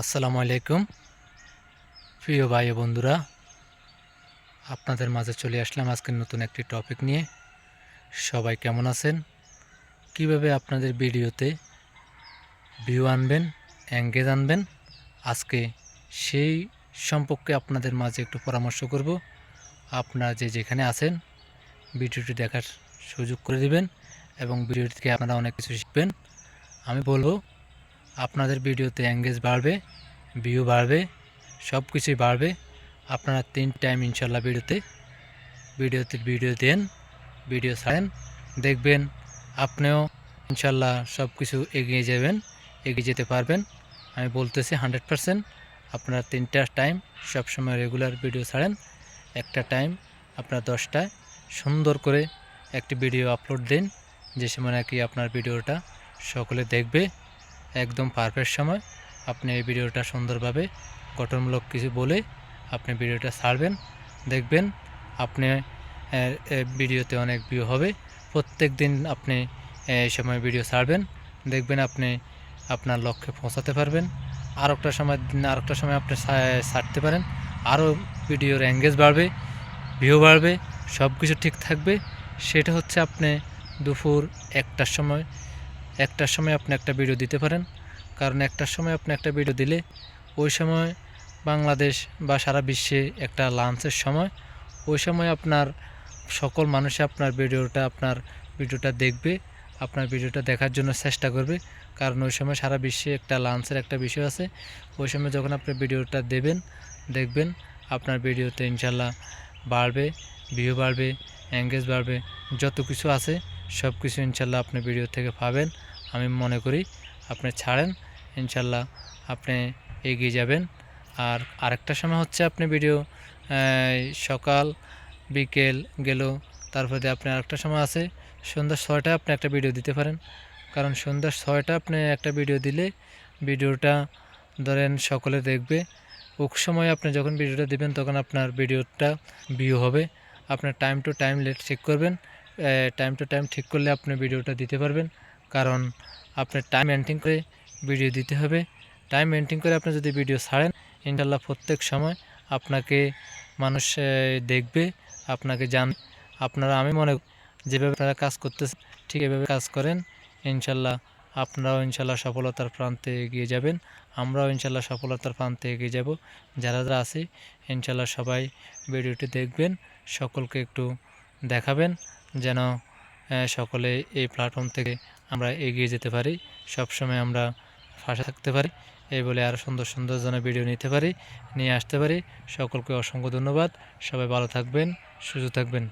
আসসালামু আলাইকুম। প্রিয় ভাই বন্ধুরা, আপনাদের মাঝে চলে আসলাম আজকের নতুন একটি টপিক নিয়ে। সবাই কেমন আছেন? কীভাবে আপনাদের ভিডিওতে ভিউ আনবেন অ্যাঙ্গেজ আনবেন? আজকে সেই সম্পর্কে আপনাদের মাঝে একটু পরামর্শ করব। আপনারা যে যেখানে আছেন, ভিডিওটি দেখার সুযোগ করে দিবেন এবং ভিডিওটি থেকে আপনারা অনেক কিছু শিখবেন। আমি বলব আপনাদের ভিডিওতে এঙ্গেজ বাড়বে ভিউ বাড়বে সব কিছুই বাড়বে। আপনারা তিন টাইম ইনশাল্লাহ ভিডিওতে ভিডিওতে ভিডিও দেন ভিডিও ছাড়েন, দেখবেন আপনিও ইনশাল্লাহ সব কিছু এগিয়ে যাবেন, এগিয়ে যেতে পারবেন। আমি বলতেছি হান্ড্রেড পারসেন্ট আপনারা তিনটা টাইম সবসময় রেগুলার ভিডিও ছাড়েন, একটা টাইম আপনার দশটায় সুন্দর করে একটি ভিডিও আপলোড দিন, যে সময় নাকি আপনার ভিডিওটা সকলে দেখবে। একদম পারফেক্ট সময়। আপনি এই ভিডিওটা সুন্দরভাবে গঠনমূলক কিছু বলে আপনি ভিডিওটা ছাড়বেন, দেখবেন আপনি ভিডিওতে অনেক ভিউ হবে। প্রত্যেক দিন আপনি এই সময় ভিডিও ছাড়বেন, দেখবেন আপনি আপনার লক্ষ্যে পৌঁছাতে পারবেন। আর একটা সময় আর একটা সময় আপনি ছাড়তে পারেন। আরও ভিডিওর এঙ্গেজ বাড়বে ভিউ বাড়বে সব কিছু ঠিক থাকবে। সেটা হচ্ছে আপনি দুপুর একটার সময় একটার সময় আপনি একটা ভিডিও দিতে পারেন। কারণ একটার সময় আপনি একটা ভিডিও দিলে ওই সময় বাংলাদেশ বা সারা বিশ্বে একটা লাঞ্চের সময়, ওই সময় আপনার সকল মানুষে আপনার ভিডিওটা আপনার ভিডিওটা দেখবে, আপনার ভিডিওটা দেখার জন্য চেষ্টা করবে। কারণ ওই সময় সারা বিশ্বে একটা লাঞ্চের একটা বিষয় আছে। ওই সময় যখন আপনি ভিডিওটা দেবেন, দেখবেন, আপনার ভিডিওতে ইনশাল্লাহ বাড়বে ভিউ বাড়বে এঙ্গেজ বাড়বে, যত কিছু আছে। সব কিছু ইনশাল্লাহ আপনি ভিডিও থেকে পাবেন। আমি মনে করি আপনি ছাড়েন, ইনশাল্লাহ আপনি এগিয়ে যাবেন। আর আরেকটা সময় হচ্ছে আপনি ভিডিও সকাল, বিকেল গেল তারপরে আপনি আরেকটা সময় আছে, সন্ধ্যা ছয়টায় আপনি একটা ভিডিও দিতে পারেন। কারণ সন্ধ্যা ছয়টা আপনি একটা ভিডিও দিলে ভিডিওটা ধরেন সকলে দেখবে। ওক সময় আপনি যখন ভিডিওটা দিবেন তখন আপনার ভিডিওটা ভিউ হবে। আপনার time to time late check করবেন। টাইম টু টাইম ঠিক করলে আপনি ভিডিওটা দিতে পারবেন। কারণ আপনার টাইম মেনটেন করে ভিডিও দিতে হবে। টাইম মেনটেন করে আপনি যদি ভিডিও ছাড়েন ইনশাল্লাহ প্রত্যেক সময় আপনাকে মানুষ দেখবে, আপনাকে জান আপনারা, আমি মনে যেভাবে তারা কাজ করতেছে ঠিক এভাবে কাজ করেন ইনশাল্লাহ আপনারাও ইনশাল্লাহ সফলতার প্রান্তে এগিয়ে যাবেন। আমরাও ইনশাল্লাহ সফলতার প্রান্তে এগিয়ে যাব। যারা যারা আছি ইনশাল্লাহ সবাই ভিডিওটি দেখবেন। সকলকে একটু দেখাবেন যেন সকলে এই প্ল্যাটফর্ম থেকে আমরা এগিয়ে যেতে পারি, সবসময় আমরা ফাঁসা থাকতে পারি। এই বলে আরও সুন্দর সুন্দর যেন ভিডিও নিতে পারি, নিয়ে আসতে পারি। সকলকে অসংখ্য ধন্যবাদ। সবাই ভালো থাকবেন, সুস্থ থাকবেন।